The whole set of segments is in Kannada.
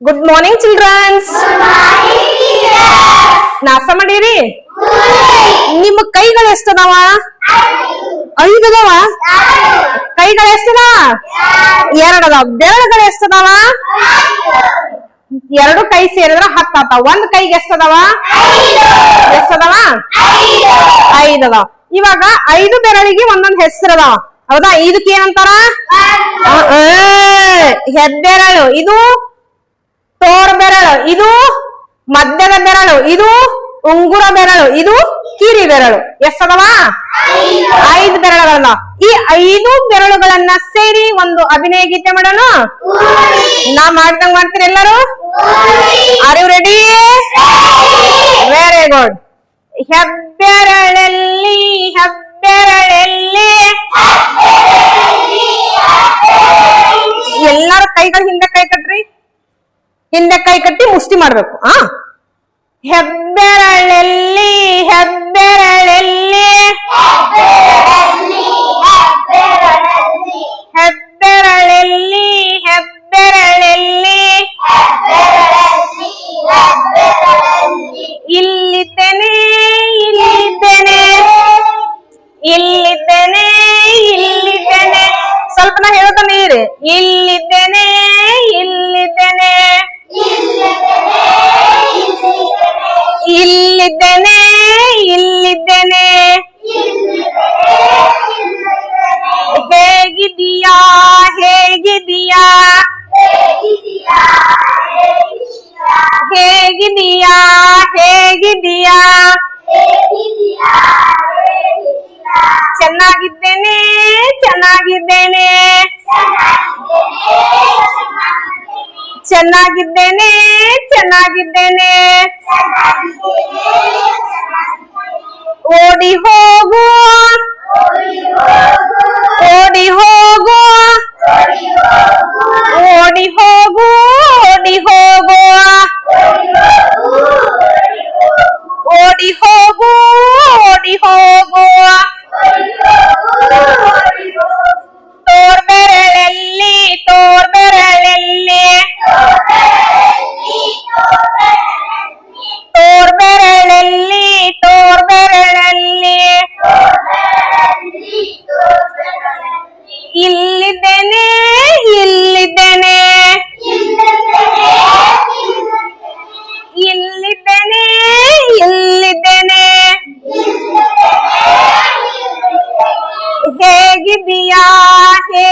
ಗುಡ್ ಮಾರ್ನಿಂಗ್ ಚಿಲ್ಡ್ರನ್ಸ್ ನಾಷ್ಟ ಮಾಡೀರಿ ನಿಮ್ಮ ಕೈಗಳು ಎಷ್ಟದಾವ ಐದು ಅದಾವ ಕೈಗಳು ಎಷ್ಟದಾವ ಎರಡ್ ಅದಾವ ಬೆರಳುಗಳು ಎಷ್ಟದಾವ ಎರಡು ಕೈ ಸೇರಿದ್ರ ಹತ್ತ ಒಂದು ಕೈಗೆ ಎಷ್ಟದವ ಎಷ್ಟದವ ಐದ್ ಅದಾವ ಇವಾಗ ಐದು ಬೆರಳಿಗೆ ಒಂದೊಂದ್ ಹೆಸರು ಅದಾವ ಹೌದಾ ಇದಕ್ಕೆ ಏನಂತಾರ ಹೆಬ್ಬೆರಳು ಇದು ತೋರ್ ಬೆರಳು. ಇದು ಮಧ್ಯದ ಬೆರಳು. ಇದು ಉಂಗುರ ಬೆರಳು. ಇದು ಕಿರಿ ಬೆರಳು. ಎಷ್ಟದವಾ? ಐದು ಬೆರಳುಗಳನ್ನ. ಈ ಐದು ಬೆರಳುಗಳನ್ನ ಸೇರಿ ಒಂದು ಅಭಿನಯ ಗೀತೆ ಮಾಡೋಣ? ನಾ ಮಾಡ್ದಂಗ್ ಮಾಡ್ತೀರಿ ಎಲ್ಲರೂ? Are you ready very good ಹೆಬ್ಬೆರಳಲ್ಲಿ ಹೆಬ್ಬೆರಳಲ್ಲಿ ಎಲ್ಲಾರು ಕೈಗಳು ಹಿಂದೆ ಕೈ ಕಟ್ರಿ ಹಿಂದೆ ಕೈ ಕಟ್ಟಿ ಮುಷ್ಟಿ ಮಾಡ್ಬೇಕು, ಆ? ಹೆಬ್ಬೆರಳಲ್ಲಿ ಹೆಬ್ಬೆರಳಲ್ಲಿ. ಹೆಬ್ಬೆರಳಲ್ಲಿ ಹೆಬ್ಬೆರಳಲ್ಲಿ. ಇಲ್ಲಿದ್ದೇನೆ ಇಲ್ಲಿದ್ದೇನೆ. ಇಲ್ಲಿದ್ದೇನೆ ಇಲ್ಲಿದ್ದೇನೆ. ಸ್ವಲ್ಪ ನಾ ಹೇಳ್ತಾನೆ ಇರಿ. ಹೇಗಿದೀಯಾ ಹೇಗಿದೀಯಾ ಹೇಗಿದೀಯಾ ಚೆನ್ನಾಗಿದ್ದೇನೆ ಚೆನ್ನಾಗಿದ್ದೇನೆ ಚೆನ್ನಾಗಿದ್ದೇನೆ ಚೆನ್ನಾಗಿದ್ದೇನೆ ಓಡಿ ಹೋಗು ಓಡಿ ಹೋಗು ಓಡಿ ಹೋಗು ಓಡಿ ಹೋಗು.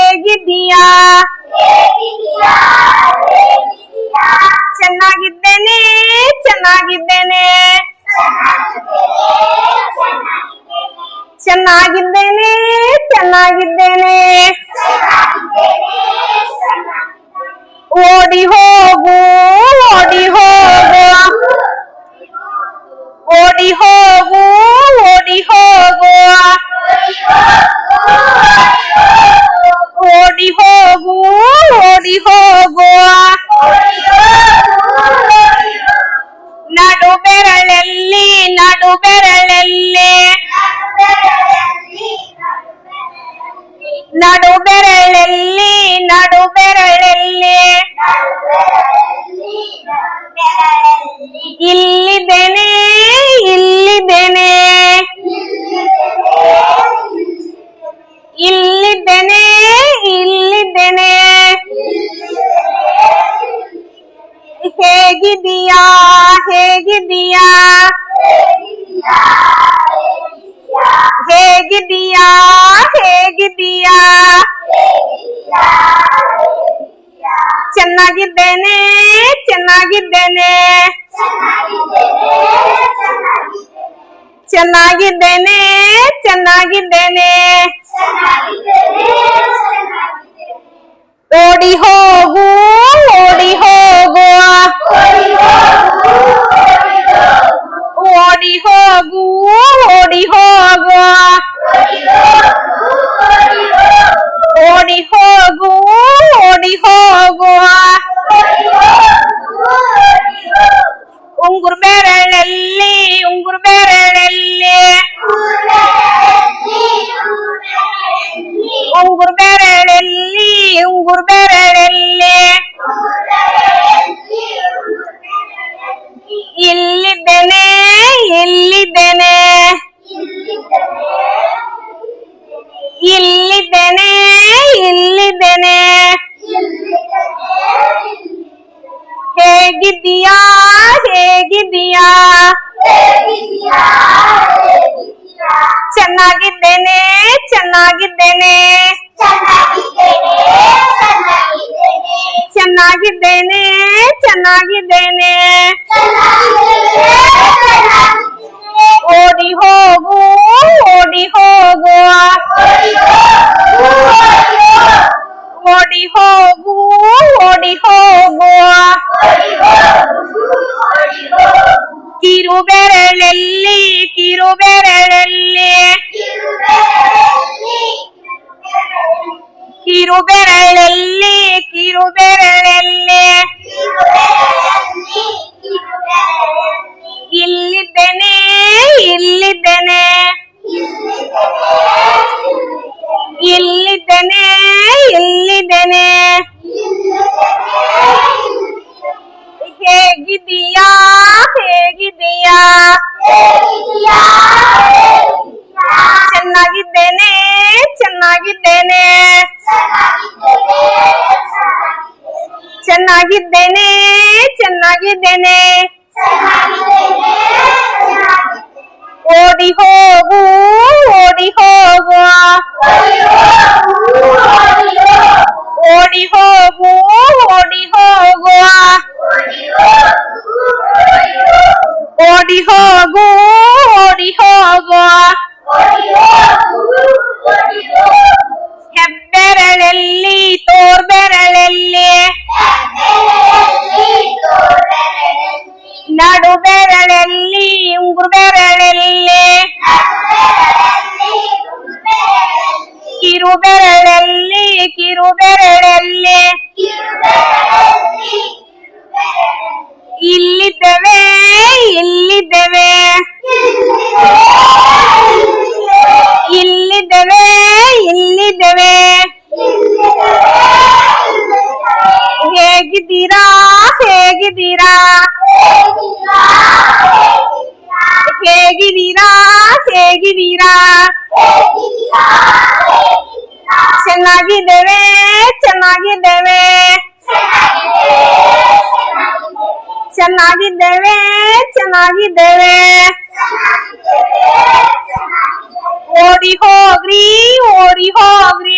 ಹೇಗಿದೀಯಾ ಚೆನ್ನಾಗಿದ್ದೇನೆ ಚೆನ್ನಾಗಿದ್ದೇನೆ ಚೆನ್ನಾಗಿದ್ದೇನೆ ಚೆನ್ನಾಗಿದ್ದೇನೆ ಓಡಿ ಹೋಗು ಓಡಿ ಹೋಗು ಓಡಿ ಹೋಗು ಓಡಿ ಹೋಗು ಓಡಿ ಹೋಗು ನಡು ಬೆರಳಲ್ಲಿ ನಡು ಬೆರಳಲ್ಲಿ ನಡು ಬೆರಳಲ್ಲಿ ನಡು ಬೆರಳಲ್ಲಿ ಹೇಗಿದೀಯಾ ಹೇಗಿದೀಯಾ ಹೇಗಿದೀಯಾ ಹೇಗಿದೀಯಾ ಚೆನ್ನಾಗಿದ್ದೇನೆ ಚೆನ್ನಾಗಿದ್ದೇನೆ ಚೆನ್ನಾಗಿದ್ದೇನೆ ಚೆನ್ನಾಗಿದ್ದೇನೆ ಓಡಿ ಹೋಗು ಓಡಿ ಹೋಗು ಚೆನ್ನಾಗಿದ್ದೇನೆ ಚೆನ್ನಾಗಿದ್ದೇನೆ ಚೆನ್ನಾಗಿದ್ದೇನೆ ಚೆನ್ನಾಗಿದ್ದೇನೆ ಓಡಿ ಹೋಗು ಓಡಿ ಹೋಗು ಬೆರಳಲ್ಲಿ ಕಿರು ಬೆರಳಲ್ಲಿ ಇಲ್ಲಿದ್ದೇನೆ ಇಲ್ಲಿದ್ದೇನೆ. ಇಲ್ಲಿದ್ದೇನೆ ಇಲ್ಲಿದ್ದೇನೆ. ಹೇಗಿದೀಯಾ ಹೇಗಿದೀಯಾ ಚೆನ್ನಾಗಿದ್ದೇನೆ ಚೆನ್ನಾಗಿದ್ದೇನೆ ಚೆನ್ನಾಗಿದ್ದೇನೆ ಓಡಿ ಹೋಗು ಓಡಿ ಹೋಗು ಓಡಿ ಹೋಗು ಓಡಿ ಹೋಗು ಓಡಿ ಹೋಗು ಓಡಿ ಹೋಗು ಕಿರು ಬೆರಳಲ್ಲಿ ಕಿರು ಬೆರಳಲ್ಲಿ ಇಲ್ಲಿದ್ದೇವೆ ಇಲ್ಲಿದ್ದೇವೆ. ಇಲ್ಲಿದ್ದೇವೆ ಇಲ್ಲಿದ್ದೇವೆ. ಹೇಗಿದ್ದೀರಾ ಹೇಗಿದ್ದೀರಾ. ಹೇಗಿದ್ದೀರಾ ಹೇಗಿದ್ದೀರಾ. ಚೆನ್ನಾಗಿದ್ದೇವೆ ಚೆನ್ನಾಗಿದ್ದೇವೆ ಚೆನ್ನಾಗಿದ್ದೇವೆ ಚೆನ್ನಾಗಿದ್ದೇವೆ ಓಡಿ ಹೋಗ್ರಿ ಓಡಿ ಹೋಗ್ರಿ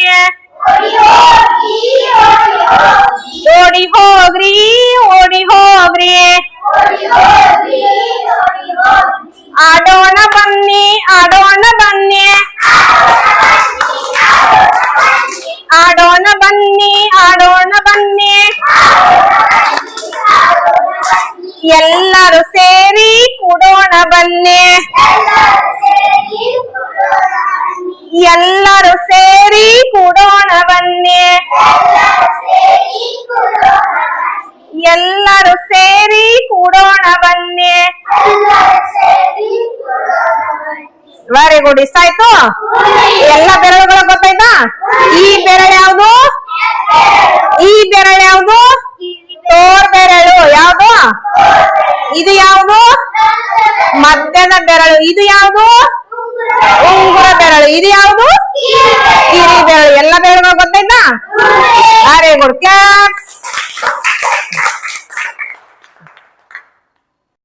ಎಲ್ಲರೂ ಸೇರಿ ಕೂಡೋಣ ಬನ್ನಿ. Very good. ಇಷ್ಟ ಆಯ್ತು? ಎಲ್ಲ ಬೆರಳುಗಳು ಗೊತ್ತಾಯ್ತಾ? ಈ ಬೆರಳು ಯಾವುದು? ಈ ಬೆರಳು ಯಾವುದು? ತೋರ್ ಬೆರಳು ಯಾವುದು? ಇದು ಯಾವುದು? ಮಧ್ಯದ ಬೆರಳು. ಇದು ಯಾವುದು? ಉಂಗುರ ಬೆರಳು. ಇದು ಯಾವುದು? ಕಿರಿ ಬೆರಳು. ಎಲ್ಲ ಬೆರಳುಗಳು ಗೊತ್ತಾಯ್ತಾ? Very good. ಕ್ಯಾಪ್ಸ್